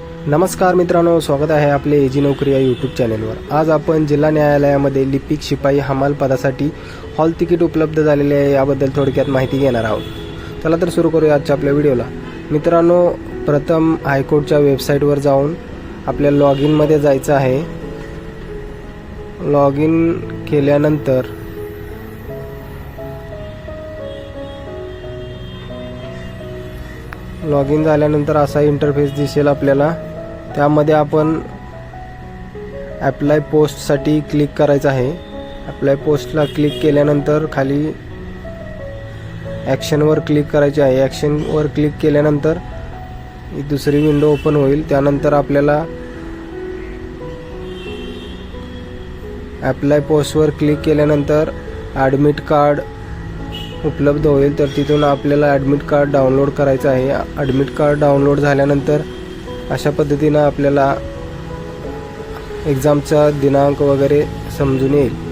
नमस्कार मित्रांनो स्वागत आहे आपले एजी नोकरी या यूट्यूब चॅनेलवर आज आपण जिल्हा न्यायालयामध्ये लिपिक शिपाई हमाल पदासाठी हॉल तिकीट उपलब्ध झालेले आहे याबद्दल थोडक्यात माहिती घेणार आहोत. चला तर सुरू करूया आजच्या आपल्या व्हिडिओला. मित्रांनो प्रथम हायकोर्टच्या वेबसाईटवर जाऊन आपल्या लॉग इनमध्ये जायचं आहे. लॉग इन केल्यानंतर लॉग इन झाल्यानंतर असा इंटरफेस दिसेल आपल्याला. त्यामध्ये आपण ॲप्लाय पोस्टसाठी क्लिक करायचं आहे. ॲप्लाय पोस्टला क्लिक केल्यानंतर खाली ॲक्शनवर क्लिक करायचे आहे. ॲक्शनवर क्लिक केल्यानंतर ही दुसरी विंडो ओपन होईल. त्यानंतर आपल्याला ॲप्लाय पोस्टवर क्लिक केल्यानंतर ॲडमिट कार्ड उपलब्ध होईल तर तिथून आपल्याला ॲडमिट कार्ड डाउनलोड करायचं आहे. ॲडमिट कार्ड डाउनलोड झाल्यानंतर अशा पद्धतीनं आपल्याला एक्झामचा दिनांक वगैरे समजून येईल.